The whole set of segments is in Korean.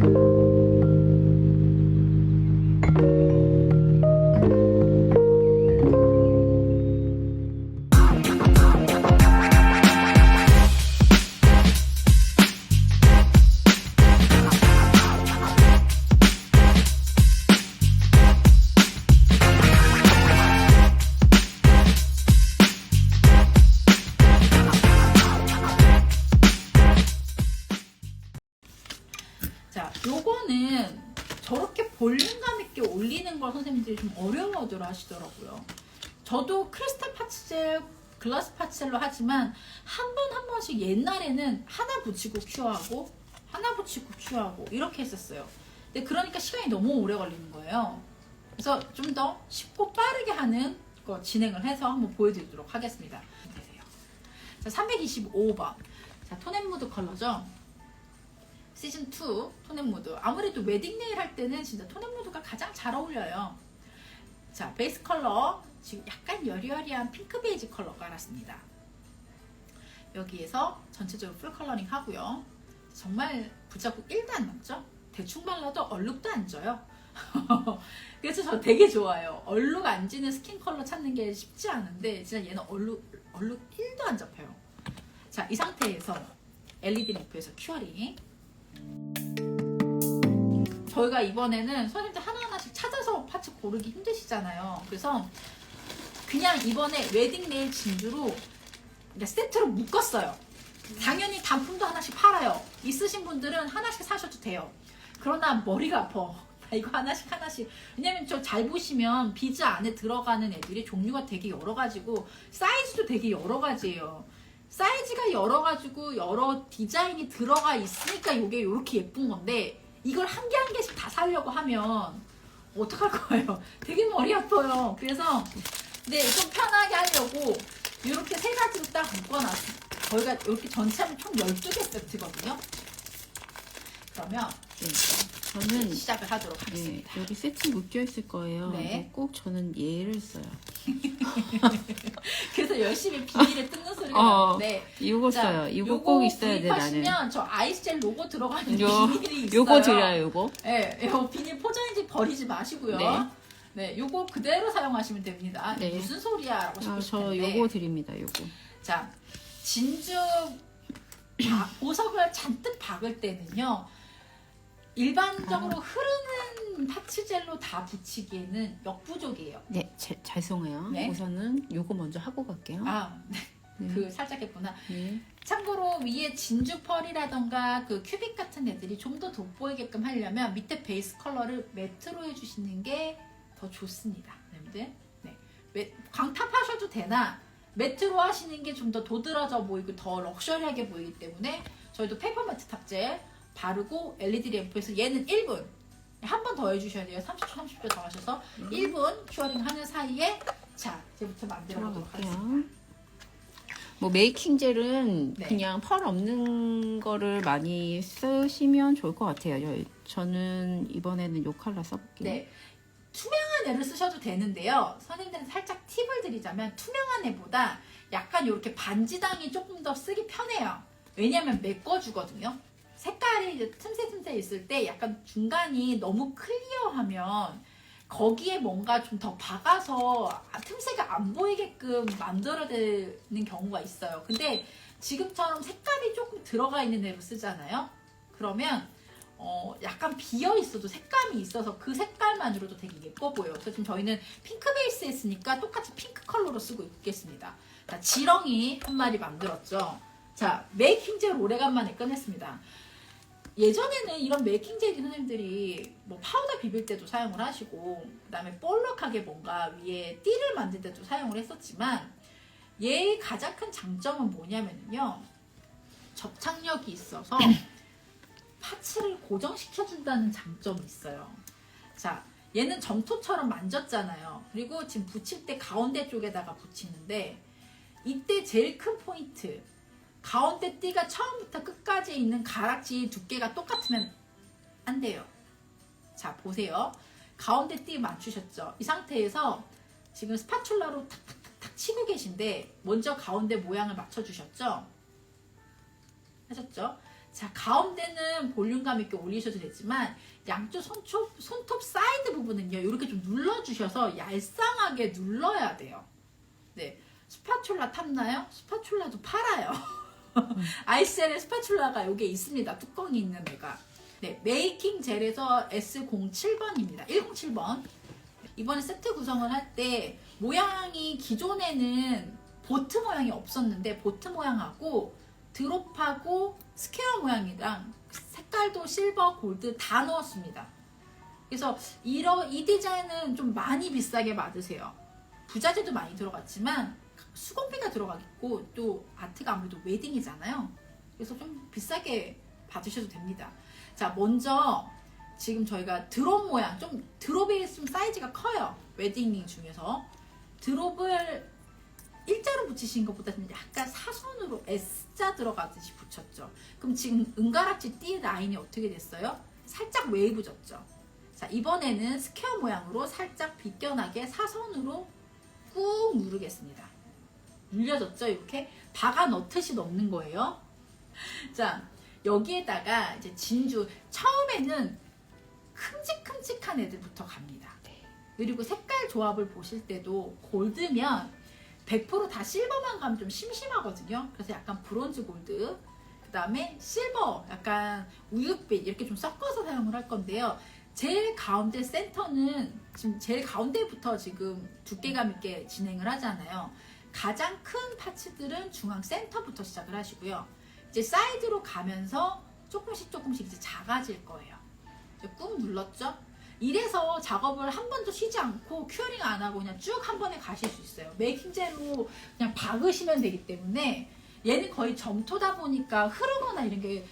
자, 글라스 파츠젤로 하지만 한 번 한 번씩 옛날에는 하나 붙이고 큐하고 하나 붙이고 큐하고 이렇게 했었어요. 근데 그러니까 시간이 너무 오래 걸리는 거예요. 그래서 좀 더 쉽고 빠르게 하는 거 진행을 해서 한번 보여드리도록 하겠습니다. 자, 325번. 자, 톤앤무드 컬러죠. 시즌 2 톤앤무드. 아무래도 웨딩 네일 할 때는 진짜 톤앤무드가 가장 잘 어울려요. 자, 베이스 컬러 지금 약간 여리여리한 핑크 베이지 컬러 깔았습니다. 여기에서 전체적으로 풀 컬러링 하고요. 정말 붙잡고 1도 안 남죠? 대충 발라도 얼룩도 안 져요. 그래서 저 되게 좋아요. 얼룩 안 지는 스킨 컬러 찾는 게 쉽지 않은데 진짜 얘는 얼룩 얼룩 1도 안 잡혀요. 자, 이 상태에서 LED 램프에서 큐어링 저희가 이번에는 선생님들 하나하나씩 찾아서 파츠 고르기 힘드시잖아요. 그래서 그냥 이번에 웨딩 네일 진주로 그러니까 세트로 묶었어요. 당연히 단품도 하나씩 팔아요. 있으신 분들은 하나씩 사셔도 돼요. 그러나 머리가 아파. 나 이거 하나씩 하나씩. 왜냐면 저 잘 보시면 비즈 안에 들어가는 애들이 종류가 되게 여러 가지고 사이즈도 되게 여러 가지예요. 사이즈가 여러 가지고 여러 디자인이 들어가 있으니까 이게 이렇게 예쁜 건데 이걸 한 개한 개씩 다 사려고 하면 어떡할 거예요? 되게 머리 아파요. 그래서 네, 좀 편하게 하려고 이렇게 세 가지로 딱 묶어놨어요. 저희가 이렇게 전체 하면 총 12개 세트거든요. 그러면 네. 저는 시작을 하도록 네, 하겠습니다. 여기 세트 묶여 있을 거예요. 네. 그래서 꼭 저는 얘를 써요. 그래서 열심히 비닐에 뜯는 소리가 어. 나는데 이거 자, 써요. 이거 요거 꼭 있어야 돼 나는. 구입하시면 저 아이스젤 로고 들어가는 요 비닐이 있어요. 요거 드려요. 요거. 네, 요 비닐 포장지 버리지 마시고요. 네. 네. 요거 그대로 사용하시면 됩니다. 네. 무슨 소리야 라고 아, 싶으실 저 텐데. 요거 드립니다. 요거. 자, 진주 바- 보석을 잔뜩 박을 때는요. 일반적으로 아. 흐르는 파츠젤로 다 붙이기에는 역부족이에요. 네, 제, 죄송해요. 네. 우선은 요거 먼저 하고 갈게요. 아, 네. 네. 그 살짝 했구나. 네. 참고로 위에 진주 펄이라던가 그 큐빅 같은 애들이 좀 더 돋보이게끔 하려면 밑에 베이스 컬러를 매트로 해주시는 게 더 좋습니다. 여러분들. 네. 매- 광탑하셔도 되나 매트로 하시는 게 좀 더 도드라져 보이고 더 럭셔리하게 보이기 때문에 저희도 페이퍼 매트 탑재 바르고 LED 램프에서 얘는 1분 한 번 더 해주셔야 돼요. 30초, 30초 더 하셔서 1분 큐어링 하는 사이에 자 이제부터 만들어 보도록 하겠습니다. 뭐 메이킹 젤은 네. 그냥 펄 없는 거를 많이 쓰시면 좋을 것 같아요. 저- 저는 이번에는 요 컬러 써볼게요. 네. 투명한 애를 쓰셔도 되는데요. 선생님들은 살짝 팁을 드리자면 투명한 애보다 약간 이렇게 반지당이 조금 더 쓰기 편해요. 왜냐면 메꿔주거든요. 색깔이 이제 틈새 틈새 있을 때 약간 중간이 너무 클리어하면 거기에 뭔가 좀 더 박아서 틈새가 안 보이게끔 만들어내는 경우가 있어요. 근데 지금처럼 색깔이 조금 들어가 있는 애로 쓰잖아요. 그러면 어, 약간 비어 있어도 색감이 있어서 그 색깔만으로도 되게 예뻐 보여요. 그래서 지금 저희는 핑크 베이스 했으니까 똑같이 핑크 컬러로 쓰고 있겠습니다. 자, 지렁이 한 마리 만들었죠. 자, 메이킹 젤 오래간만에 꺼냈습니다. 예전에는 이런 메이킹 젤이 선생님들이 뭐 파우더 비빌 때도 사용을 하시고 그다음에 볼록하게 뭔가 위에 띠를 만들 때도 사용을 했었지만 얘의 가장 큰 장점은 뭐냐면요. 접착력이 있어서 파츠를 고정시켜준다는 장점이 있어요. 자, 얘는 점토처럼 만졌잖아요. 그리고 지금 붙일 때 가운데 쪽에다가 붙이는데 이때 제일 큰 포인트. 가운데 띠가 처음부터 끝까지 있는 가락지 두께가 똑같으면 안 돼요. 자, 보세요. 가운데 띠 맞추셨죠? 이 상태에서 지금 스파츌라로 탁탁탁탁 치고 계신데 먼저 가운데 모양을 맞춰주셨죠? 하셨죠? 자, 가운데는 볼륨감 있게 올리셔도 되지만 양쪽 손톱, 손톱 사이드 부분은요. 이렇게 좀 눌러주셔서 얄쌍하게 눌러야 돼요. 네. 스파츌라 탐나요? 스파츌라도 팔아요. 아이셀의 스파츌라가 여기에 있습니다. 뚜껑이 있는 애가. 네, 메이킹 젤에서 S07번입니다. 107번. 이번에 세트 구성을 할 때 모양이 기존에는 보트 모양이 없었는데 보트 모양하고 드롭하고 스퀘어 모양이랑 색깔도 실버, 골드 다 넣었습니다. 그래서 이러, 이 디자인은 좀 많이 비싸게 받으세요. 부자재도 많이 들어갔지만 수공비가 들어가겠고 또 아트가 아무래도 웨딩이잖아요. 그래서 좀 비싸게 받으셔도 됩니다. 자, 먼저 지금 저희가 드롭 모양 좀 드롭이 좀 사이즈가 커요. 웨딩링 중에서 드롭을 일자로 붙이신 것보다는 약간 사선으로 S자 들어가듯이 붙였죠. 그럼 지금 은가락지 띠 라인이 어떻게 됐어요? 살짝 웨이브졌죠. 자, 이번에는 스퀘어 모양으로 살짝 비껴나게 사선으로 꾹 누르겠습니다. 눌려졌죠? 이렇게 박아 넣듯이 넣는 거예요. 자, 여기에다가 이제 진주 처음에는 큼직큼직한 애들부터 갑니다. 그리고 색깔 조합을 보실 때도 골드면 100%다 실버만 가면 좀 심심하거든요. 그래서 약간 브론즈 골드, 그 다음에 실버, 약간 우윳빛 이렇게 좀 섞어서 사용을 할 건데요. 제일 가운데 센터는 지금 제일 가운데부터 지금 두께감 있게 진행을 하잖아요. 가장 큰 파츠들은 중앙 센터부터 시작을 하시고요. 이제 사이드로 가면서 조금씩 조금씩 이제 작아질 거예요. 이제 꾹 눌렀죠? 이래서 작업을 한 번도 쉬지 않고 큐어링 안 하고 그냥 쭉 한 번에 가실 수 있어요. 메이킹젤로 그냥 박으시면 되기 때문에 얘는 거의 점토다 보니까 흐르거나 이런 게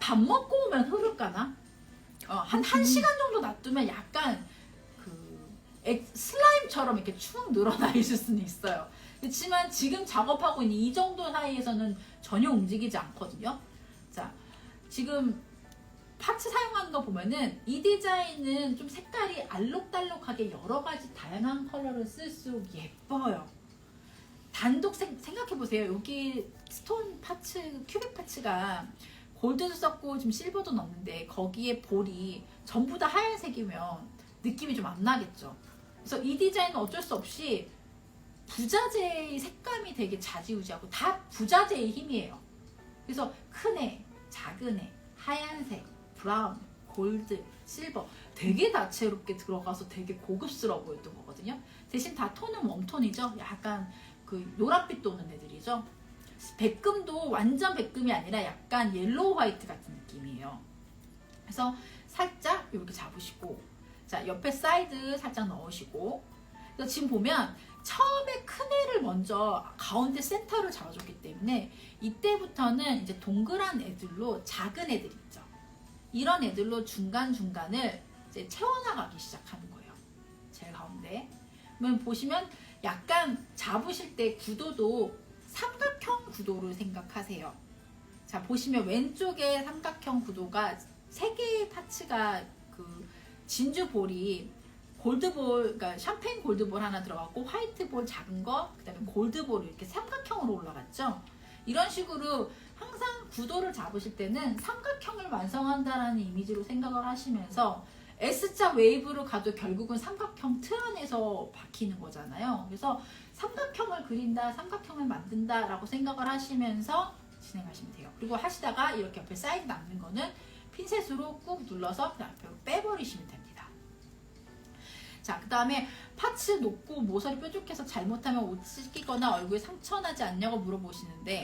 밥 먹고 오면 흐를까나? 어, 한, 한 시간 정도 놔두면 약간 그 엑- 슬라임처럼 이렇게 축 늘어나 있을 수는 있어요. 그렇지만 지금 작업하고 있는 이 정도 사이에서는 전혀 움직이지 않거든요. 자, 지금 파츠 사용하는 거 보면은 이 디자인은 좀 색깔이 알록달록하게 여러 가지 다양한 컬러를 쓸수록 예뻐요. 단독 생, 각해 보세요. 여기 스톤 파츠, 큐빅 파츠가 골드도 썼고 지금 실버도 넣었는데 거기에 볼이 전부 다 하얀색이면 느낌이 좀 안 나겠죠. 그래서 이 디자인은 어쩔 수 없이 부자재의 색감이 되게 자지우지하고 다 부자재의 힘이에요. 그래서 큰 애, 작은 애, 하얀색, 브라운, 골드, 실버 되게 다채롭게 들어가서 되게 고급스러워 보였던 거거든요. 대신 다 톤은 웜톤이죠. 약간 그 노란빛 도는 애들이죠. 백금도 완전 백금이 아니라 약간 옐로우 화이트 같은 느낌이에요. 그래서 살짝 이렇게 잡으시고 자 옆에 사이드 살짝 넣으시고 지금 보면 처음에 큰 애를 먼저 가운데 센터를 잡아줬기 때문에 이때부터는 이제 동그란 애들로 작은 애들 있죠. 이런 애들로 중간중간을 이제 채워나가기 시작하는 거예요. 제일 가운데. 그러면 보시면 약간 잡으실 때 구도도 삼각형 구도로 생각하세요. 자, 보시면 왼쪽에 삼각형 구도가 세 개의 파츠가 그 진주 볼이 골드볼, 그러니까 샴페인 골드볼 하나 들어갔고 화이트볼 작은 거, 그다음에 골드볼 이렇게 삼각형으로 올라갔죠. 이런 식으로 항상 구도를 잡으실 때는 삼각형을 완성한다라는 이미지로 생각을 하시면서 S자 웨이브로 가도 결국은 삼각형 틀 안에서 박히는 거잖아요. 그래서 삼각형을 그린다, 삼각형을 만든다 라고 생각을 하시면서 진행하시면 돼요. 그리고 하시다가 이렇게 옆에 사이드 남는 거는 핀셋으로 꾹 눌러서 그냥 앞으로 빼버리시면 됩니다. 자, 그 다음에 파츠 놓고 모서리 뾰족해서 잘못하면 옷 찢기거나 얼굴에 상처 나지 않냐고 물어보시는데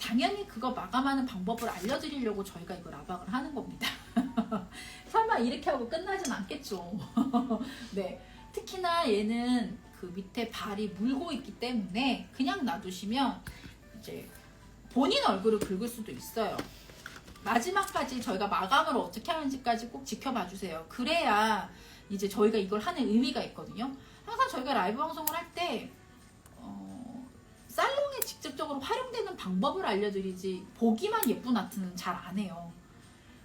당연히 그거 마감하는 방법을 알려드리려고 저희가 이걸 라박을 하는 겁니다. 설마 이렇게 하고 끝나진 않겠죠. 네. 특히나 얘는 그 밑에 발이 물고 있기 때문에 그냥 놔두시면 이제 본인 얼굴을 긁을 수도 있어요. 마지막까지 저희가 마감을 어떻게 하는지까지 꼭 지켜봐 주세요. 그래야 이제 저희가 이걸 하는 의미가 있거든요. 항상 저희가 라이브 방송을 할 때 직접적으로 활용되는 방법을 알려드리지 보기만 예쁜 아트는 잘 안 해요.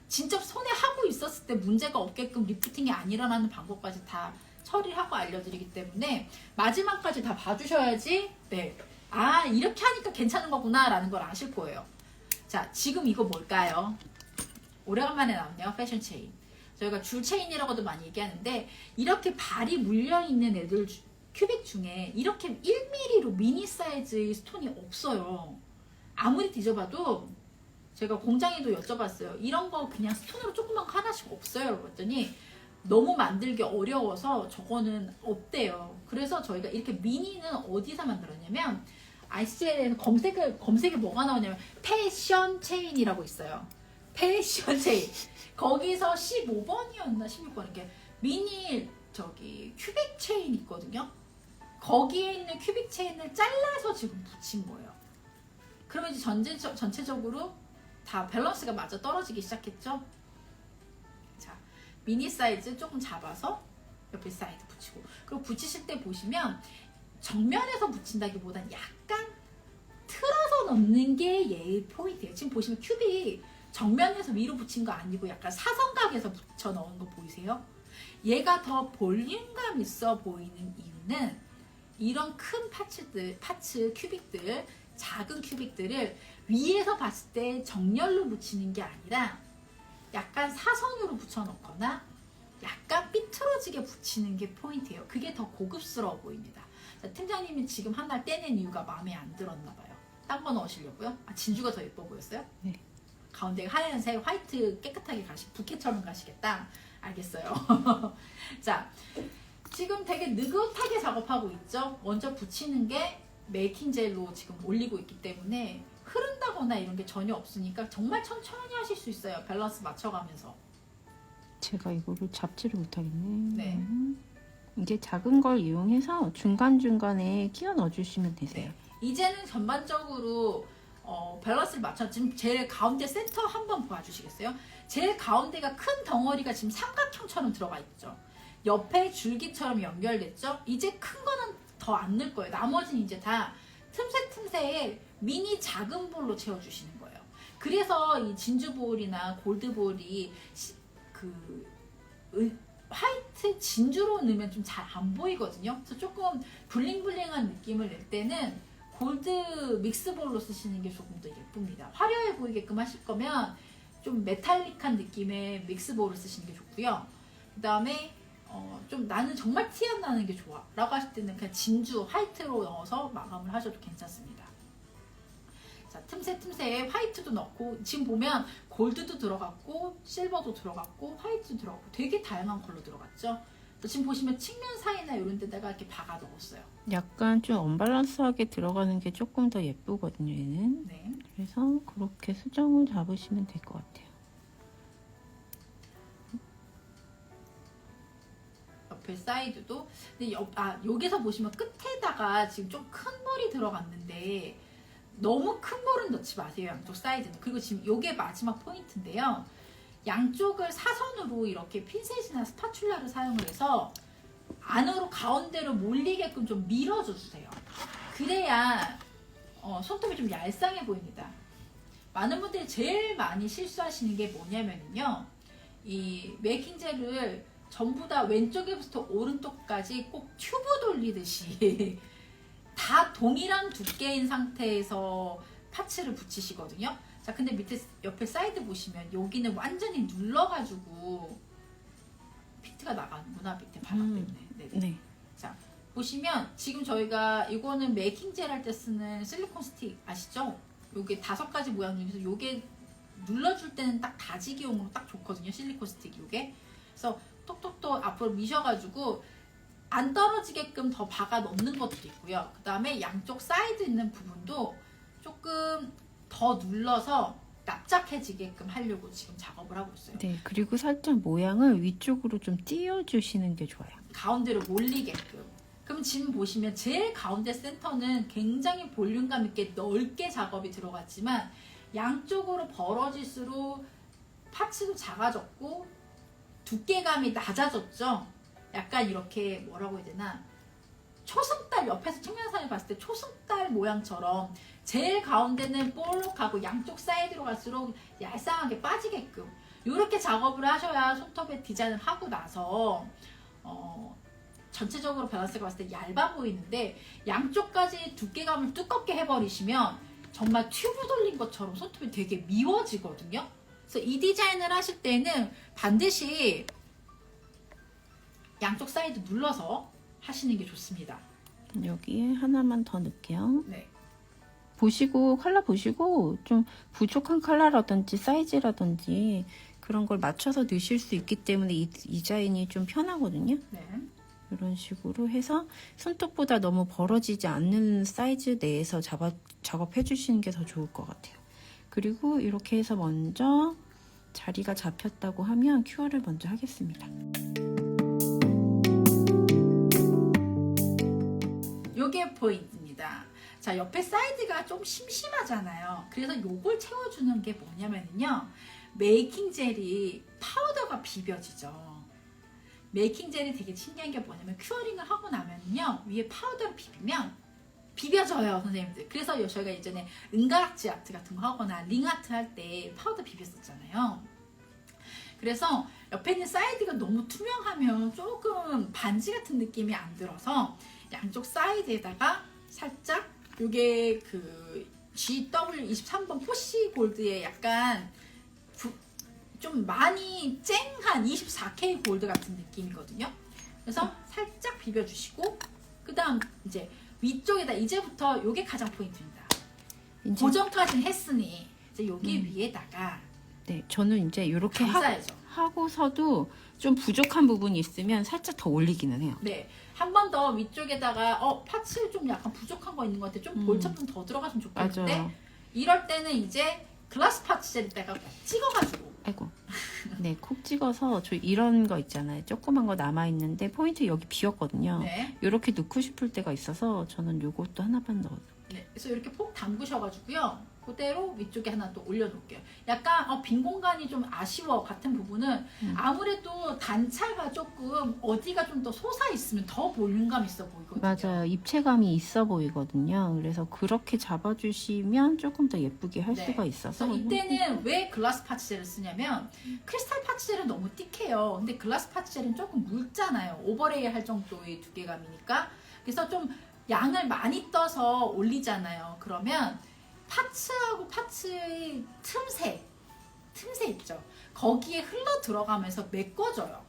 진짜 손에 하고 있었을 때 문제가 없게끔 리프팅이 안 일어나는 방법까지 다 처리하고 알려드리기 때문에 마지막까지 다 봐주셔야지 네. 아 이렇게 하니까 괜찮은 거구나 라는 걸 아실 거예요. 자, 지금 이거 뭘까요? 오래간만에 나왔네요. 패션 체인. 저희가 줄 체인이라고도 많이 얘기하는데 이렇게 발이 물려 있는 애들 주- 큐빅 중에 이렇게 1mm로 미니 사이즈의 스톤이 없어요. 아무리 뒤져봐도 제가 공장에도 여쭤봤어요. 이런 거 그냥 스톤으로 조그만 거 하나씩 없어요. 그랬더니 너무 만들기 어려워서 저거는 없대요. 그래서 저희가 이렇게 미니는 어디서 만들었냐면 ICL에는 검색을 검색에 뭐가 나오냐면 패션 체인이라고 있어요. 패션 체인. 거기서 15번이었나 16번 이렇게 미니 저기 큐빅 체인 있거든요. 거기에 있는 큐빅 체인을 잘라서 지금 붙인 거예요. 그러면 이제 전체, 전체적으로 다 밸런스가 맞아 떨어지기 시작했죠. 자, 미니 사이즈 조금 잡아서 옆에 사이드 붙이고 그리고 붙이실 때 보시면 정면에서 붙인다기보단 약간 틀어서 넣는 게 얘의 포인트예요. 지금 보시면 큐빅 정면에서 위로 붙인 거 아니고 약간 사선각에서 붙여 넣은 거 보이세요? 얘가 더 볼륨감 있어 보이는 이유는 이런 큰 파츠들, 파츠 큐빅들, 작은 큐빅들을 위에서 봤을 때 정렬로 붙이는 게 아니라 약간 사선으로 붙여 넣거나 약간 삐뚤어지게 붙이는 게 포인트예요. 그게 더 고급스러워 보입니다. 자, 팀장님이 지금 한날 떼낸 이유가 마음에 안 들었나 봐요. 딴 거 넣으시려고요? 아, 진주가 더 예뻐 보였어요? 네. 가운데 하얀색, 화이트 깨끗하게 가시, 부케처럼 가시겠다? 알겠어요. 자, 지금 되게 느긋하게 작업하고 있죠? 먼저 붙이는 게 메이킹 젤로 지금 올리고 있기 때문에 흐른다거나 이런 게 전혀 없으니까 정말 천천히 하실 수 있어요. 밸런스 맞춰가면서. 제가 이거를 잡지를 못하겠네. 네. 음. 이제 작은 걸 이용해서 중간중간에 끼워 넣어주시면 되세요. 네. 이제는 전반적으로 어, 밸런스를 맞춰 지금 제일 가운데 센터 한번 봐주시겠어요? 제일 가운데가 큰 덩어리가 지금 삼각형처럼 들어가 있죠. 옆에 줄기처럼 연결됐죠. 이제 큰 거는 더 안 넣을 거예요. 나머지는 이제 다 틈새 틈새에 미니 작은 볼로 채워주시는 거예요. 그래서 이 진주 볼이나 골드 볼이 시- 그 의- 화이트 진주로 넣으면 좀 잘 안 보이거든요. 그래서 조금 블링블링한 느낌을 낼 때는 골드 믹스볼로 쓰시는 게 조금 더 예쁩니다. 화려해 보이게끔 하실 거면 좀 메탈릭한 느낌의 믹스볼을 쓰시는 게 좋고요. 그 다음에 어, 좀 나는 정말 티 안 나는 게 좋아 라고 하실 때는 그냥 진주 화이트로 넣어서 마감을 하셔도 괜찮습니다. 자, 틈새 틈새에 화이트도 넣고 지금 보면 골드도 들어갔고 실버도 들어갔고 화이트도 들어갔고 되게 다양한 컬러 들어갔죠. 지금 보시면 측면 사이나 이런 데다가 이렇게 박아 넣었어요. 약간 좀 언밸런스하게 들어가는 게 조금 더 예쁘거든요, 얘는. 네. 그래서 그렇게 수정을 잡으시면 될 것 같아요. 옆에 사이드도. 근데 옆, 아 여기서 보시면 끝에다가 지금 좀 큰 볼이 들어갔는데 너무 큰 볼은 넣지 마세요 양쪽 사이드는. 그리고 지금 요게 마지막 포인트인데요. 양쪽을 사선으로 이렇게 핀셋이나 스파츌라를 사용을 해서 안으로 가운데로 몰리게끔 좀 밀어줘 주세요. 그래야 어, 손톱이 좀 얄쌍해 보입니다. 많은 분들이 제일 많이 실수하시는 게 뭐냐면요 이 메이킹 젤을 전부 다 왼쪽에부터 오른쪽까지 꼭 튜브 돌리듯이 다 동일한 두께인 상태에서 파츠를 붙이시거든요. 자, 근데 밑에 옆에 사이드 보시면 여기는 완전히 눌러가지고 피트가 나가는구나 밑에 바람 음. 때문에. 네네. 네. 보시면 지금 저희가 이거는 메이킹 젤 할 때 쓰는 실리콘 스틱 아시죠? 요게 다섯 가지 모양 중에서 요게 눌러줄 때는 딱 다지기용으로 딱 좋거든요. 실리콘 스틱 요게. 그래서 톡톡톡 앞으로 미셔가지고 안 떨어지게끔 더 박아 넣는 것도 있고요. 그 다음에 양쪽 사이드 있는 부분도 조금 더 눌러서 납작해지게끔 하려고 지금 작업을 하고 있어요. 네, 그리고 살짝 모양을 위쪽으로 좀 띄워주시는 게 좋아요. 가운데로 몰리게끔. 그럼 지금 보시면 제일 가운데 센터는 굉장히 볼륨감 있게 넓게 작업이 들어갔지만 양쪽으로 벌어질수록 파츠도 작아졌고 두께감이 낮아졌죠. 약간 이렇게 뭐라고 해야 되나 초승달 옆에서 측면상을 봤을 때 초승달 모양처럼 제일 가운데는 볼록하고 양쪽 사이드로 갈수록 얄쌍하게 빠지게끔 이렇게 작업을 하셔야 손톱에 디자인을 하고 나서 어, 전체적으로 밸런스가 봤을 때 얇아 보이는데 양쪽까지 두께감을 두껍게 해버리시면 정말 튜브 돌린 것처럼 손톱이 되게 미워지거든요. 그래서 이 디자인을 하실 때는 반드시 양쪽 사이드 눌러서 하시는 게 좋습니다. 여기에 하나만 더 넣을게요. 네. 보시고 컬러 보시고 좀 부족한 컬러라든지 사이즈라든지 그런 걸 맞춰서 넣으실 수 있기 때문에 이 디자인이 좀 편하거든요. 네. 이런 식으로 해서 손톱보다 너무 벌어지지 않는 사이즈 내에서 잡아, 작업해 주시는 게 더 좋을 것 같아요. 그리고 이렇게 해서 먼저 자리가 잡혔다고 하면 큐어를 먼저 하겠습니다. 요게 포인트입니다. 자, 옆에 사이드가 좀 심심하잖아요. 그래서 요걸 채워주는 게 뭐냐면요. 메이킹 젤이 파우더가 비벼지죠. 메이킹 젤이 되게 신기한 게 뭐냐면 큐어링을 하고 나면요. 위에 파우더를 비비면 비벼져요, 선생님들. 그래서 저희가 예전에 은가락지 아트 같은 거 하거나 링 아트 할 때 파우더 비볐었잖아요. 그래서 옆에 있는 사이드가 너무 투명하면 조금 반지 같은 느낌이 안 들어서 양쪽 사이드에다가 살짝 요게 그 GW23번 포시 골드의 약간 부- 좀 많이 쨍한 24K 골드 같은 느낌이거든요. 그래서 살짝 비벼주시고 그 다음 이제 위쪽에다 이제부터 요게 가장 포인트입니다. 이제 고정까지는 했으니 이제 여기 음. 위에다가 네, 저는 이제 이렇게 하, 감싸야죠. 하고서도 좀 부족한 부분이 있으면 살짝 더 올리기는 해요. 네. 한 번 더 위쪽에다가 어 파츠 좀 약간 부족한 거 있는 것 같아. 좀 음. 볼첩 좀 더 들어갔으면 좋겠는데 맞아요. 이럴 때는 이제 글라스 파츠 젤에다가 꼭 찍어가지고 아이고. 네, 콕 찍어서 저 이런 거 있잖아요. 조그만 거 남아 있는데 포인트 여기 비었거든요. 네. 이렇게 넣고 싶을 때가 있어서 저는 요것도 하나만 넣어. 네. 그래서 이렇게 폭 담그셔가지고요. 그대로 위쪽에 하나 또 올려놓을게요. 약간 어, 빈 공간이 좀 아쉬워 같은 부분은 음. 아무래도 단차가 조금 어디가 좀 더 솟아 있으면 더 볼륨감 있어 보이거든요. 맞아요. 입체감이 있어 보이거든요. 그래서 그렇게 잡아주시면 조금 더 예쁘게 할 네. 수가 있어서 그래서 이때는 왜 글라스 파츠젤을 쓰냐면 크리스탈 파츠젤은 너무 띡해요. 근데 글라스 파츠젤은 조금 묽잖아요. 오버레이 할 정도의 두께감이니까. 그래서 좀 양을 많이 떠서 올리잖아요. 그러면 파츠하고 파츠의 틈새, 틈새 있죠. 거기에 흘러 들어가면서 메꿔져요.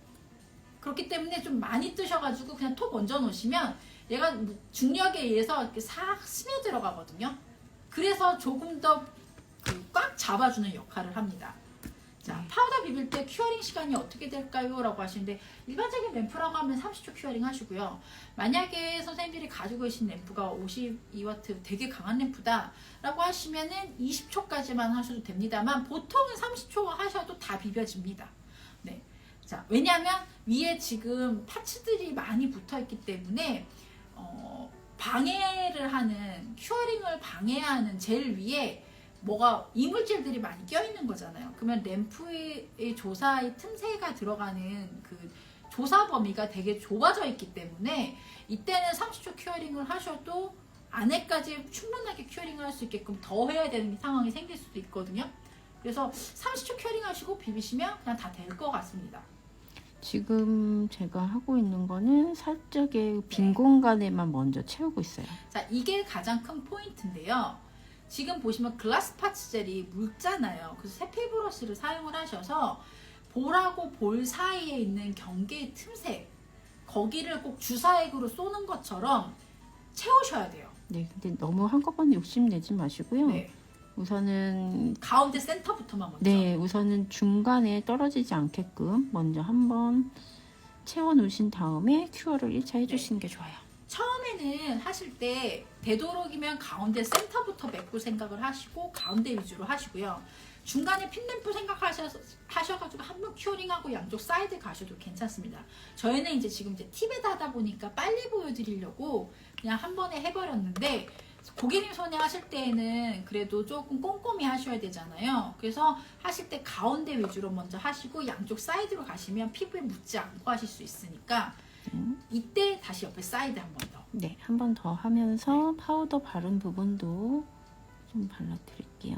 그렇기 때문에 좀 많이 뜨셔가지고 그냥 톡 얹어 놓으시면 얘가 중력에 의해서 이렇게 싹 스며 들어가거든요. 그래서 조금 더 꽉 잡아주는 역할을 합니다. 자, 네. 파우더 비빌 때 큐어링 시간이 어떻게 될까요? 라고 하시는데 일반적인 램프라고 하면 30초 큐어링 하시고요. 만약에 선생님들이 가지고 계신 램프가 52와트 되게 강한 램프다 라고 하시면은 20초까지만 하셔도 됩니다만 보통은 30초 하셔도 다 비벼집니다. 네. 자, 왜냐하면 위에 지금 파츠들이 많이 붙어 있기 때문에 어, 방해를 하는 큐어링을 방해하는 젤 위에 뭐가 이물질들이 많이 껴 있는 거잖아요. 그러면 램프의 조사의 틈새가 들어가는 그 조사 범위가 되게 좁아져 있기 때문에 이때는 30초 큐어링을 하셔도 안에까지 충분하게 큐어링을 할 수 있게끔 더 해야 되는 상황이 생길 수도 있거든요. 그래서 30초 큐어링 하시고 비비시면 그냥 다 될 것 같습니다. 지금 제가 하고 있는 거는 살짝의 빈 네. 공간에만 먼저 채우고 있어요. 자, 이게 가장 큰 포인트인데요. 지금 보시면 글라스 파츠 젤이 묽잖아요. 그래서 세필 브러쉬를 사용을 하셔서 볼하고 볼 사이에 있는 경계의 틈새 거기를 꼭 주사액으로 쏘는 것처럼 채우셔야 돼요. 네, 근데 너무 한꺼번에 욕심 내지 마시고요. 네. 우선은 가운데 센터부터만 먼저. 네, 우선은 중간에 떨어지지 않게끔 먼저 한번 채워 놓으신 다음에 큐어를 1차 해주시는 게 좋아요. 처음에는 하실 때 되도록이면 가운데 센터부터 메꿀 생각을 하시고 가운데 위주로 하시고요. 중간에 핀램프 생각하셔서 하셔가지고 한번 큐어링하고 양쪽 사이드 가셔도 괜찮습니다. 저희는 이제 지금 이제 팁에다 하다 보니까 빨리 보여드리려고 그냥 한 번에 해버렸는데 고객님 손에 하실 때에는 그래도 조금 꼼꼼히 하셔야 되잖아요. 그래서 하실 때 가운데 위주로 먼저 하시고 양쪽 사이드로 가시면 피부에 묻지 않고 하실 수 있으니까 음. 이때 다시 옆에 사이드 한번 더. 네, 한 번 더 하면서 파우더 바른 부분도 좀 발라드릴게요.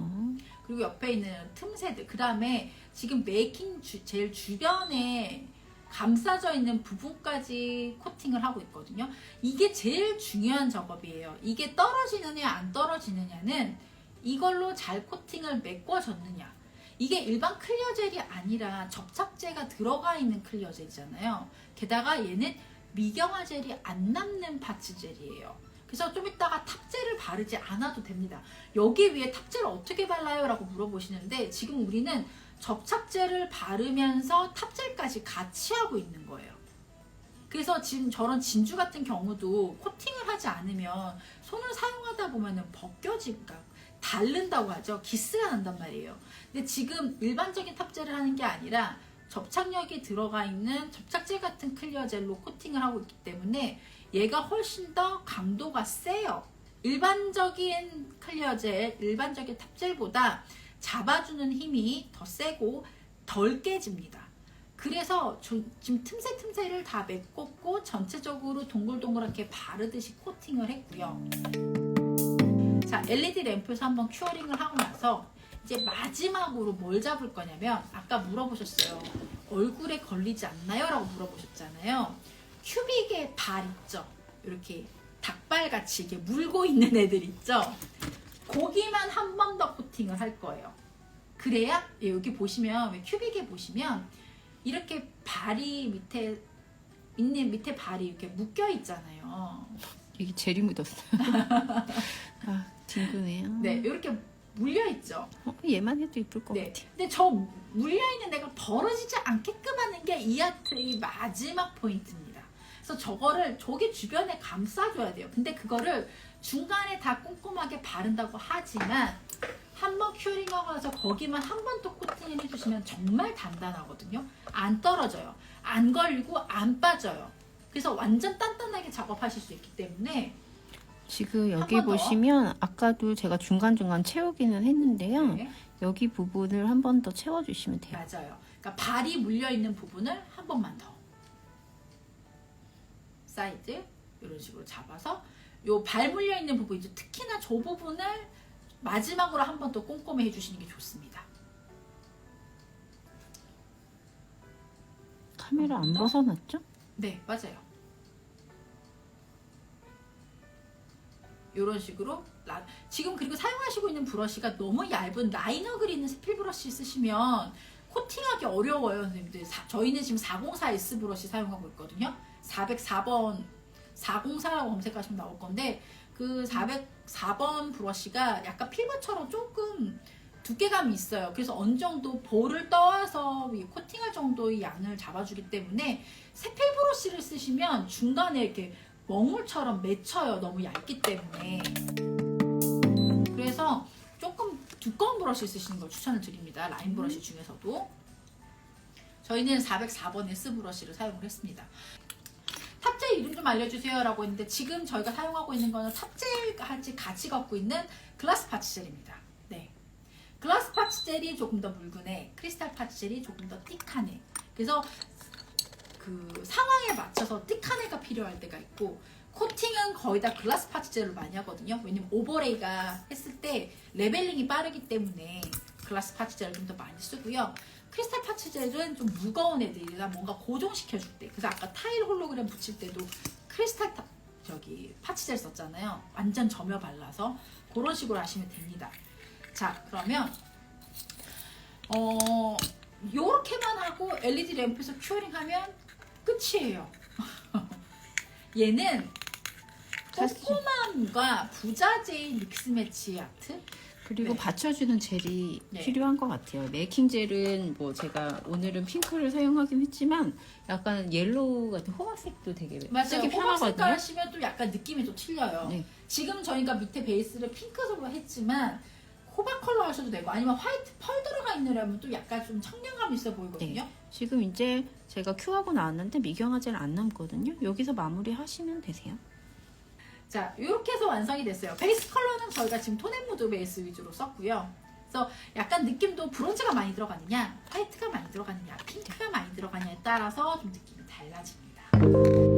그리고 옆에 있는 틈새들. 그 다음에 지금 메이킹 주, 제일 주변에 감싸져 있는 부분까지 코팅을 하고 있거든요. 이게 제일 중요한 작업이에요. 이게 떨어지느냐 안 떨어지느냐는 이걸로 잘 코팅을 메꿔줬느냐. 이게 일반 클리어 젤이 아니라 접착제가 들어가 있는 클리어 젤이잖아요. 게다가 얘는 미경화 젤이 안 남는 파츠 젤이에요. 그래서 좀 이따가 탑젤을 바르지 않아도 됩니다. 여기 위에 탑젤을 어떻게 발라요? 라고 물어보시는데 지금 우리는 접착제를 바르면서 탑젤까지 같이 하고 있는 거예요. 그래서 지금 저런 진주 같은 경우도 코팅을 하지 않으면 손을 사용하다 보면은 벗겨지니까 닳는다고 하죠. 기스가 난단 말이에요. 근데 지금 일반적인 탑젤을 하는 게 아니라 접착력이 들어가 있는 접착제 같은 클리어 젤로 코팅을 하고 있기 때문에 얘가 훨씬 더 강도가 세요. 일반적인 클리어 젤, 일반적인 탑젤보다 잡아주는 힘이 더 세고 덜 깨집니다. 그래서 저- 지금 틈새 틈새를 다 메꿨고 전체적으로 동글동글하게 바르듯이 코팅을 했고요. 자, LED 램프에서 한번 큐어링을 하고 나서 이제 마지막으로 뭘 잡을 거냐면 아까 물어보셨어요. 얼굴에 걸리지 않나요? 라고 물어보셨잖아요. 큐빅의 발 있죠? 이렇게 닭발 같이 이렇게 물고 있는 애들 있죠? 거기만 한 번 더 코팅을 할 거예요. 그래야 예, 여기 보시면 왜 큐빅에 보시면 이렇게 발이 밑에 있는 밑에 발이 이렇게 묶여 있잖아요. 이게 젤이 묻었어요. 아, 둥근해요. 네, 이렇게 물려 있죠. 어, 얘만 해도 이쁠 것 네. 같아. 근데 저 물려 있는 데가 벌어지지 않게끔 하는 게 이 아트의 마지막 포인트입니다. 그래서 저거를 저기 주변에 감싸줘야 돼요. 근데 그거를 중간에 다 꼼꼼하게 바른다고 하지만 한 번 큐어링하고 나서 거기만 한 번 또 코팅을 해주시면 정말 단단하거든요. 안 떨어져요. 안 걸리고 안 빠져요. 그래서 완전 단단하게 작업하실 수 있기 때문에 지금 여기. 보시면 아까도 제가 중간중간 채우기는 했는데요. 네, 여기 부분을 한 번 더 채워주시면 돼요. 맞아요. 그러니까 발이 물려 있는 부분을 한 번만 더 사이드 이런 식으로 잡아서 요 발 물려 있는 부분 이제 특히나 저 부분을 마지막으로 한 번 더 꼼꼼히 해주시는 게 좋습니다. 카메라 안 더? 벗어났죠? 네, 맞아요. 이런 식으로 라- 지금 그리고 사용하시고 있는 브러쉬가 너무 얇은 라이너 그리는 스필 브러쉬 쓰시면 코팅하기 어려워요, 선생님들. 사- 저희는 지금 404S 브러쉬 사용하고 있거든요. 404번 404라고 검색하시면 나올 건데 그 404번 브러쉬가 약간 필버처럼 조금 두께감이 있어요. 그래서 어느 정도 볼을 떠서 이 코팅할 정도의 양을 잡아주기 때문에 세필 브러쉬를 쓰시면 중간에 이렇게 멍울처럼 맺혀요. 너무 얇기 때문에. 그래서 조금 두꺼운 브러쉬 쓰시는 걸 추천을 드립니다. 라인 브러쉬 중에서도. 저희는 404번 S 브러쉬를 사용을 했습니다. 탑젤 이름 좀 알려주세요 라고 했는데 지금 저희가 사용하고 있는 거는 탑젤 같이 같이 갖고 있는 글라스 파츠 젤입니다. 네. 글라스 파츠 젤이 조금 더 묽은 애, 크리스탈 파츠 젤이 조금 더 띡하네. 그래서 그 상황에 맞춰서 띡한 애가 필요할 때가 있고 코팅은 거의 다 글라스 파츠젤을 많이 하거든요. 왜냐면 오버레이가 했을 때 레벨링이 빠르기 때문에 글라스 파츠젤을 좀더 많이 쓰고요. 크리스탈 파츠젤은 좀 무거운 애들이라 뭔가 고정시켜 줄 때. 그래서 아까 타일 홀로그램 붙일 때도 크리스탈 타, 저기 파츠젤 썼잖아요. 완전 점여 발라서 그런 식으로 하시면 됩니다. 자, 그러면 어 요렇게만 하고 LED 램프에서 큐어링 하면 끝이에요. 얘는 꼼꼼함과 부자재의 믹스 매치 아트? 그리고 네. 받쳐주는 젤이 네. 필요한 것 같아요. 메이킹 젤은 뭐 제가 오늘은 핑크를 사용하긴 했지만 약간 옐로우 같은 호박색도 되게 맞아요. 쓰기 호박 편하거든요. 색깔 하시면 또 약간 느낌이 또 틀려요. 네. 지금 저희가 밑에 베이스를 핑크색으로 했지만 호박 컬러 하셔도 되고 아니면 화이트 펄 들어가 있는 라면 또 약간 좀 청량감 있어 보이거든요. 지금 이제 제가 큐하고 나왔는데 미경화 젤 안 남거든요. 여기서 마무리 하시면 되세요. 자, 이렇게 해서 완성이 됐어요. 베이스 컬러는 저희가 지금 톤앤무드 베이스 위주로 썼고요. 그래서 약간 느낌도 브론즈가 많이 들어가느냐, 화이트가 많이 들어가느냐, 핑크가 많이 들어가느냐에 따라서 좀 느낌이 달라집니다.